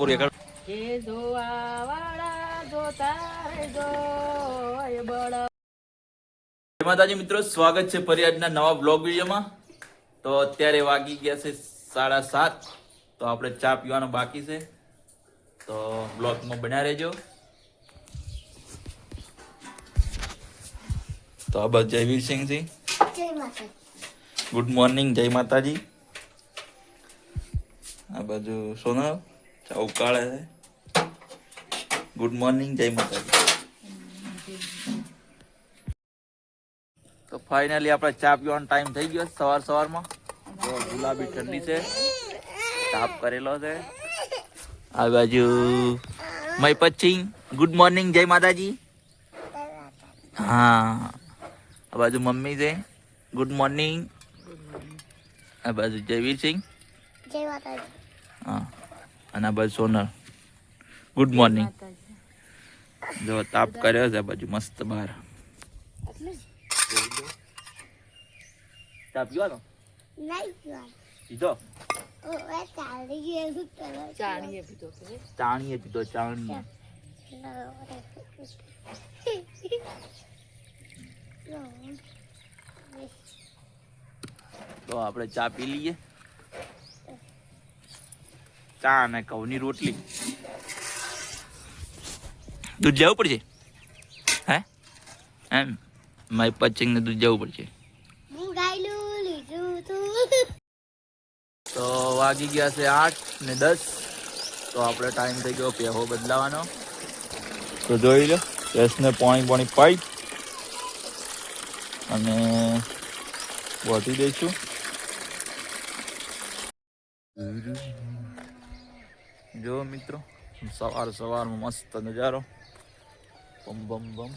પૂરી જોતા જય માતાજી મિત્રો સ્વાગત છે ફરી નવા બ્લોગ વિડીયોમાં. તો અત્યારે વાગી ગયા છે સાડા સાત. તો આપણે ચા પીવાનું બાકી છે. તો બ્લોગમાં બન્યા રહેજો. તો આ બસ જયવીર સિંહ સિંહ ગુડ મોર્નિંગ જય માતાજી. આ બાજુ સોનલ. ઉકાળે છે. ગુડ મોર્નિંગ જય માતાજી. તો ફાઇનલી આપણે ચા પીવાનો ટાઈમ થઈ ગયો સવાર સવારમાં. તો ગુલાબી ઠંડી છે. તાપ કરેલો છે. આ બાજુ મય પચ્છી ગુડ મોર્નિંગ જય માતાજી. હા. આ બાજુ મમ્મી છે. ગુડ મોર્નિંગ આ બાજુ જયવીર સિંહ. હા. અને બાજુ સોનલ ગુડ મોર્નિંગ જો તાપ કર્યો છે બાજુ મસ્ત બહાર. તાપ ગયો પીધો ચાણીએ પીધો ચાણીએ પીધો ચાણીએ. તો આપણે ચા પી લઈએ. ચા અને ઘઉંની રોટલી. દૂધ જવું પડશે? હે? એમ? મારી પચીંગ ને દૂધ જવું પડશે. તો. વાગી ગયા છે આઠ ને દસ. તો આપણે ટાઈમ થઈ ગયો પેહો બદલાવાનો. તો જોઈ લો ભેંસને પાણી પાણી પાઈ અને બોટી દઈશું જો મિત્રો સવાર સવારમાં મસ્ત નજારો બમ બમ બમ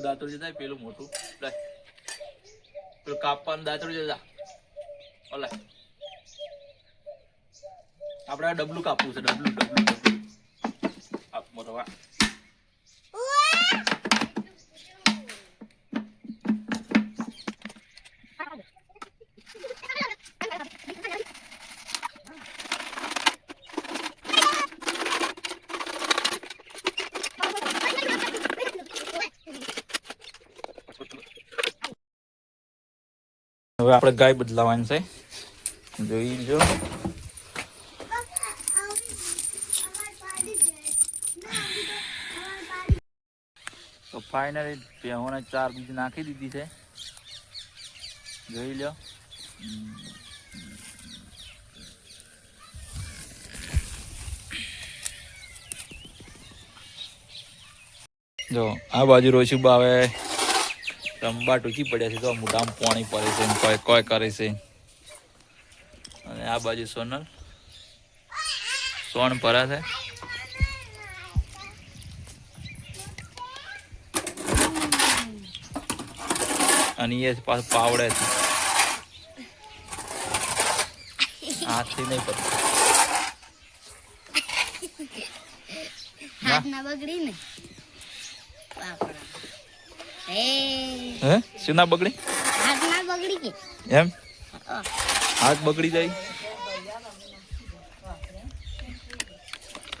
પેલું દાંતરું જતા પેલું મોટું. લે પેલું કાપવાનું દાંતરું જતા ઓલે આપણે ડબલું કાપવું છે, ડબલું ડબલું ડબલું. મોટો વા હવે આપણે ગાય બદલાવાની છે. જોઈ લો. તો ફાઇનલી ભેહોને ચાર બીજ નાખી દીધી છે. જોઈ લો. જો, આ બાજુ રોશુબા હવે રંબા ટૂંકી પડ્યા છે. તો મોઢામાં પાણી પડે છે કોઈ કોઈ કરે છે. અને આ બાજુ સોનલ. સોન ભરા છે. અને એ પાછું પાવડે છે. હાથથી નહીં પડતું. બગડી ને બાપરા હે. હે શું ના બગડી હાથ ના બગડી કે એમ હાથ બગડી જાય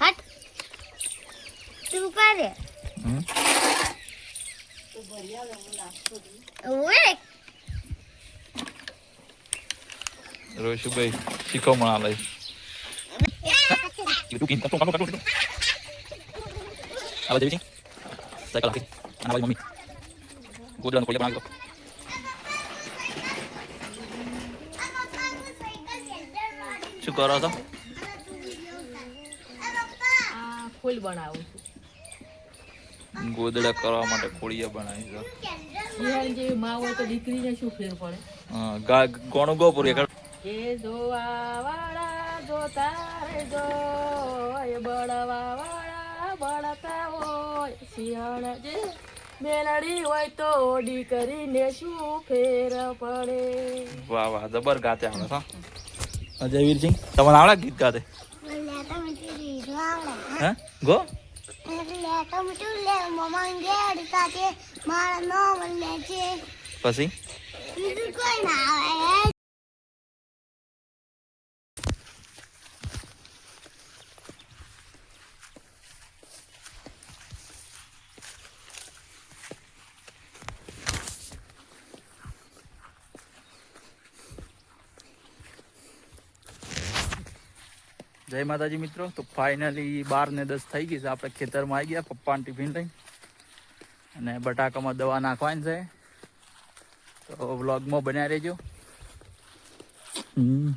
હટ તું કરે હમ? ઓએ રોશુભાઈ શીખવમણ આલે તું કીધું કાટો કાટો કાટો આ બાજુ સાયકલ આપી આના બાજુ મમ્મી ગોદડાનો કોલે બનાવી દો શું કરો છો આ ફૂલ બનાવું છું. ગોદડા કરવા માટે ખોળિયા બનાવી છે જેવી માં હોય તો દીકરીને શું ફેર પડે? હા ગા કોણ એક એ જોવા વાળા જોતા રહેજો એ બળવા વાળા બળતા હોય શિયાળ જે મેલડી હોય તો કરીને શું ફેર પડે? વાહ વાહ જબર ગાતે આવે અજય વીરસિંહ તમને આવડે ગીત ગાતે? હે? ગો? પછી? જય માતાજી મિત્રો. તો ફાઇનલી બાર ને દસ થઈ ગઈ છે. આપણે ખેતરમાં આવી ગયા, પપ્પાને ટિફિન લઈ અને બટાકામાં દવા નાખવાની છે. તો વ્લોગમાં બન્યા રહેજો. હમ.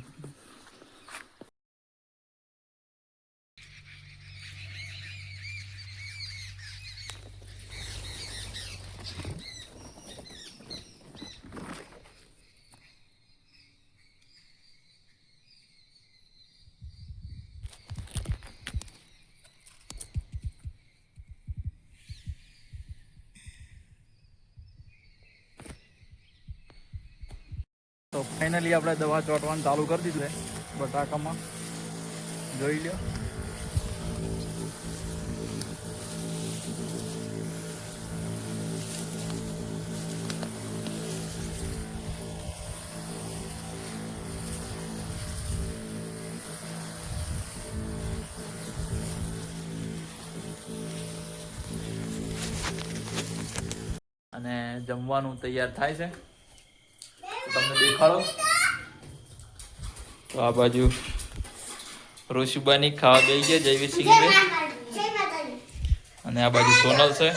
ફાઇનલી આપણે દવા ચોંટવાનું ચાલુ કરી દીધું છે, બટાકામાં. જોઈ લ્યો. અને જમવાનું તૈયાર થાય છે. તમને દેખાડો. તો આ બાજુ ઋષિબાની ખાવા દે છે જૈવી જયવીરસિંહ અને આ બાજુ સોનલ છે.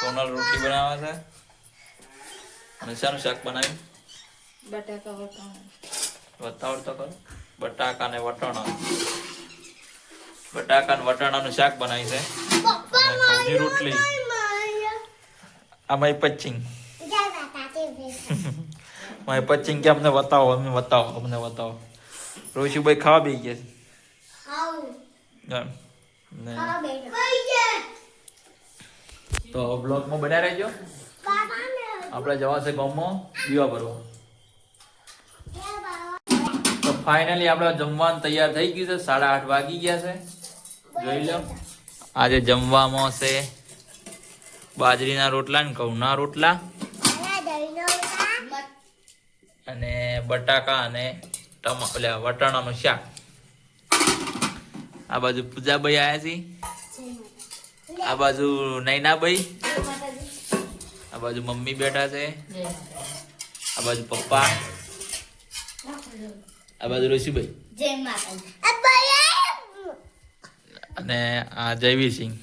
સોનલ રોટલી બનાવે છે. અને શાનું શાક બનાવ્યું. બટાકા વટાણા. બતાવડ તો કરો બટાકા ને વટાણા. બટાકા ને વટાણાનું શાક બનાવી છે. રોટલી. આમાં પચ્ચિંગ મારે પચીન કે અમને બતાવો અમને બતાવો અમને બતાવો રોશુભાઈ ખાવા બેસી ગયા છે. તો બ્લોગમાં બન્યા રહેજો. આપણે જવા છે ગામમાં દીવા ભરવા. તો ફાઇનલી આપણે જમવાનું તૈયાર થઈ ગયું છે. સાડા આઠ વાગી ગયા છે. જોઈ લો. આજે જમવામાં છે બાજરીના રોટલા ને ઘઉંના રોટલા. અને બટાકા અને ટમા વટાણા વટાણાનું શાક. આ બાજુ પૂજાભાઈ આવ્યા છે. આ બાજુ નૈનાભાઈ. આ બાજુ મમ્મી બેઠા છે. આ બાજુ પપ્પા. આ બાજુ ઋષિભાઈ. અને આ જયવીસિંહ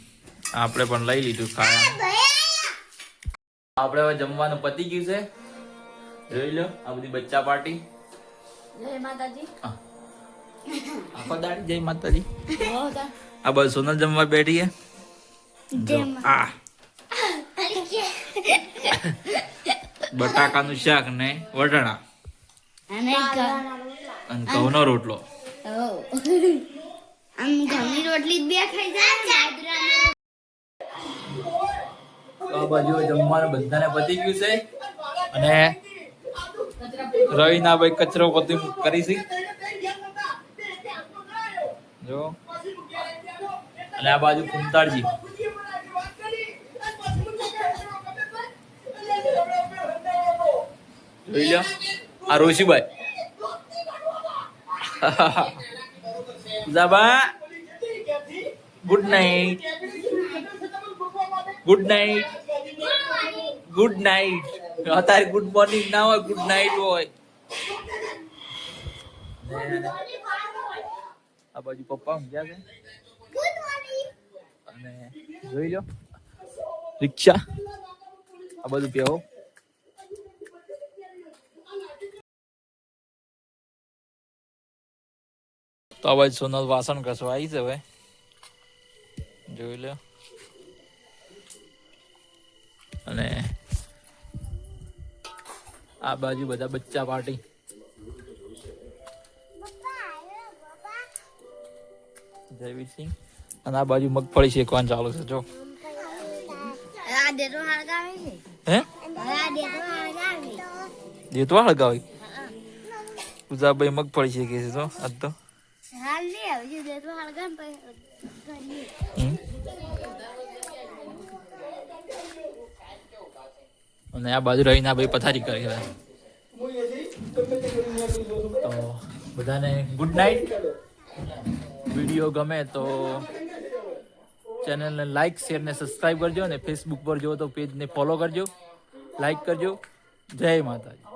આપણે પણ લઈ લીધું ખાવા આપણે હવે જમવાનું પતી ગયું છે. જોઈ લો આ બધી બચ્ચા પાર્ટી. જય માતાજી. આખો દાડી જય માતાજી. આ બાજુ સોનલ જમવા બેઠી આ. બટાકાનું શાક ને વટાણા. અને ઘઉંનો રોટલો. રોટલી બે ખાઈ જાય તો આ બાજુ જમવાનું બધાને પતી ગયું છે. અને રવિના ભાઈ કચરો પતિ કરી છે. જો. અને આ બાજુ કુંતાળજી. જોઈ લો આ રોશીભાઈ જાબા good night. Good night. Good night. અત્યારે ગુડ મોર્નિંગ ના હોય ગુડ નાઇટ હોય. આ બાજુ પપ્પા ઊંઘ્યા છે. અને જોઈ લો, રિક્ષા. આ બધું કેવો તો આ સોનલ વાસણ ઘસવા આવી છે હવે. જોઈ લો. અને આ બાજુ બધા બચ્ચા પાર્ટી જયવીરસિંહ અને આ બાજુ મગફળી શેકવાનું ચાલુ છે જો. હે? દેતો હળગાવે. ઉજાભાઈ મગફળી છે કે છે તો આજ તો. હાલ લે હવે દેતો હળગાવે ને પછી કરીએ. હમ. અને આ બાજુ રહીને ભાઈ પથારી કરી તો બધાને ગુડ નાઇટ વીડિયો ગમે તો ચેનલને લાઇક શેર ને સબસ્ક્રાઈબ કરજો અને ફેસબુક પર જો તો પેજને ફોલો કરજો. લાઈક કરજો. જય માતાજી.